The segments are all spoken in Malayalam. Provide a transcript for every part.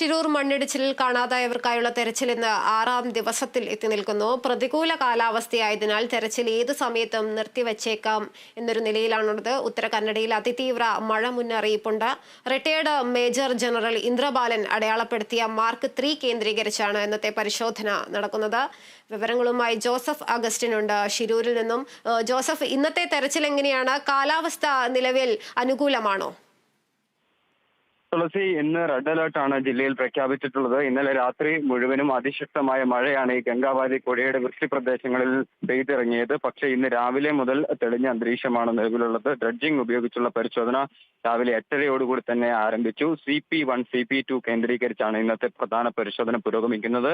ശിരൂർ മണ്ണിടിച്ചിലിൽ കാണാതായവർക്കായുള്ള തെരച്ചിൽ ഇന്ന് ആറാം ദിവസത്തിൽ എത്തി നിൽക്കുന്നു. പ്രതികൂല കാലാവസ്ഥയായതിനാൽ തെരച്ചിൽ ഏത് സമയത്തും നിർത്തിവച്ചേക്കാം എന്നൊരു നിലയിലാണുള്ളത്. ഉത്തര കന്നഡയിൽ അതിതീവ്ര മഴ മുന്നറിയിപ്പുണ്ട്. റിട്ടയർഡ് മേജർ ജനറൽ ഇന്ദ്രബാലൻ അടയാളപ്പെടുത്തിയ മാർക്ക് ത്രീ കേന്ദ്രീകരിച്ചാണ് ഇന്നത്തെ പരിശോധന നടക്കുന്നത്. വിവരങ്ങളുമായി ജോസഫ് അഗസ്റ്റിനുണ്ട്. ഷിരൂരിൽ നിന്നും ജോസഫ് ഇന്നത്തെ തെരച്ചിൽ എങ്ങനെയാണ്? കാലാവസ്ഥ നിലവിൽ അനുകൂലമാണോ? തുളസി ഇന്ന് റെഡ് അലർട്ടാണ് ജില്ലയിൽ പ്രഖ്യാപിച്ചിട്ടുള്ളത്. ഇന്നലെ രാത്രി മുഴുവനും അതിശക്തമായ മഴയാണ് ഈ ഗംഗാവാലി കൊടിയുടെ വൃഷ്ടി പ്രദേശങ്ങളിൽ പെയ്തിറങ്ങിയത്. പക്ഷേ ഇന്ന് രാവിലെ മുതൽ തെളിഞ്ഞ അന്തരീക്ഷമാണ് നിലവിലുള്ളത്. ഡ്രഡ്ജിംഗ് ഉപയോഗിച്ചുള്ള പരിശോധന രാവിലെ എട്ടരയോടുകൂടി തന്നെ ആരംഭിച്ചു. C P one C P two കേന്ദ്രീകരിച്ചാണ് ഇന്നത്തെ പ്രധാന പരിശോധന പുരോഗമിക്കുന്നത്.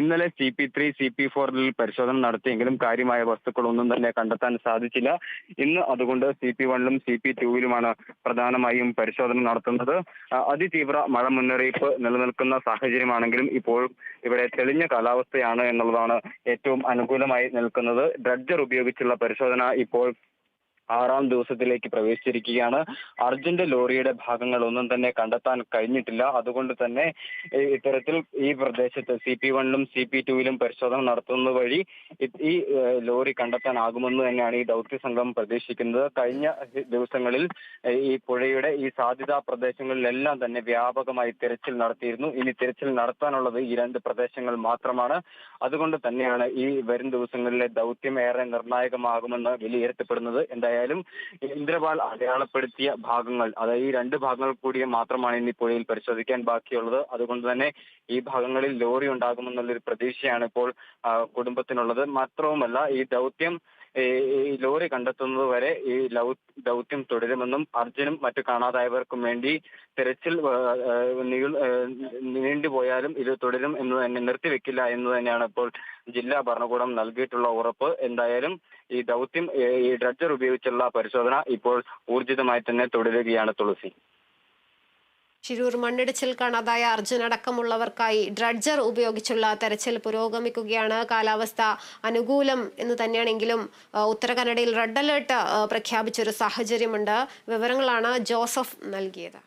ഇന്നലെ C P three C P ഫോറിൽ പരിശോധന നടത്തിയെങ്കിലും കാര്യമായ വസ്തുക്കളൊന്നും തന്നെ കണ്ടെത്താൻ സാധിച്ചില്ല. ഇന്ന് അതുകൊണ്ട് സി പി വണ്ണിലും സി പി ടുവിലുമാണ് പ്രധാനമായും പരിശോധന നടത്തുന്നത്. അതിതീവ്ര മഴ മുന്നറിയിപ്പ് നിലനിൽക്കുന്ന സാഹചര്യമാണെങ്കിലും ഇപ്പോഴും ഇവിടെ തെളിഞ്ഞ കാലാവസ്ഥയാണ് എന്നുള്ളതാണ് ഏറ്റവും അനുകൂലമായി നിൽക്കുന്നത്. ഡ്രഡ്ജർ ഉപയോഗിച്ചുള്ള പരിശോധന ഇപ്പോൾ ആറാം ദിവസത്തിലേക്ക് പ്രവേശിച്ചിരിക്കുകയാണ്. അർജന്റ് ലോറിയുടെ ഭാഗങ്ങൾ ഒന്നും തന്നെ കണ്ടെത്താൻ കഴിഞ്ഞിട്ടില്ല. അതുകൊണ്ട് തന്നെ ഇത്തരത്തിൽ ഈ പ്രദേശത്ത് സി പി വണ്ണിലും സി പി ടുവിലും പരിശോധന നടത്തുന്നത് വഴി ഈ ലോറി കണ്ടെത്താനാകുമെന്ന് തന്നെയാണ് ഈ ദൗത്യ സംഘം പ്രതീക്ഷിക്കുന്നത്. കഴിഞ്ഞ ദിവസങ്ങളിൽ ഈ പുഴയുടെ ഈ സാധ്യതാ പ്രദേശങ്ങളിലെല്ലാം തന്നെ വ്യാപകമായി തിരച്ചിൽ നടത്തിയിരുന്നു. ഇനി തിരച്ചിൽ നടത്താനുള്ളത് ഈ രണ്ട് പ്രദേശങ്ങൾ മാത്രമാണ്. അതുകൊണ്ട് തന്നെയാണ് ഈ വരും ദിവസങ്ങളിലെ ദൗത്യം ഏറെ നിർണായകമാകുമെന്ന് വിലയിരുത്തപ്പെടുന്നത്. എന്തായാലും ഇന്ദ്രപാൽ അടയാളപ്പെടുത്തിയ ഭാഗങ്ങൾ അതായത് ഈ രണ്ട് ഭാഗങ്ങൾ കൂടി മാത്രമാണ് ഇനി പുഴയിൽ പരിശോധിക്കാൻ ബാക്കിയുള്ളത്. അതുകൊണ്ട് തന്നെ ഈ ഭാഗങ്ങളിൽ ലോറി ഉണ്ടാകുമെന്നുള്ളൊരു പ്രതീക്ഷയാണ് ഇപ്പോൾ കുടുംബത്തിനുള്ളത്. മാത്രവുമല്ല ഈ ദൗത്യം ഈ ലോറി കണ്ടെത്തുന്നത് വരെ ഈ ദൗത്യം തുടരുമെന്നും അർജുനും മറ്റു കാണാതായവർക്കും വേണ്ടി തിരച്ചിൽ നീണ്ടുപോയാലും ഇത് തുടരും എന്ന് തന്നെ നിർത്തിവെക്കില്ല എന്ന് തന്നെയാണ് ഇപ്പോൾ ജില്ലാ ഭരണകൂടം നൽകിയിട്ടുള്ള ഉറപ്പ്. എന്തായാലും ഈ ദൗത്യം ഈ ഡ്രഡ്ജർ ഉപയോഗിച്ചുള്ള പരിശോധന ഇപ്പോൾ ഊർജിതമായി തന്നെ തുടരുകയാണ് തുളസി. ശിരൂർ മണ്ണിടിച്ചിൽ കാണാതായ അർജുൻ അടക്കമുള്ളവർക്കായി ഡ്രഡ്ജർ ഉപയോഗിച്ചുള്ള തെരച്ചിൽ പുരോഗമിക്കുകയാണ് കാലാവസ്ഥ അനുകൂലം എന്ന് തന്നെയാണെങ്കിലും ഉത്തര കന്നഡയിൽ റെഡ് അലേർട്ട് പ്രഖ്യാപിച്ചൊരു സാഹചര്യമുണ്ട്. വിവരങ്ങളാണ് ജോസഫ് നൽകിയത്.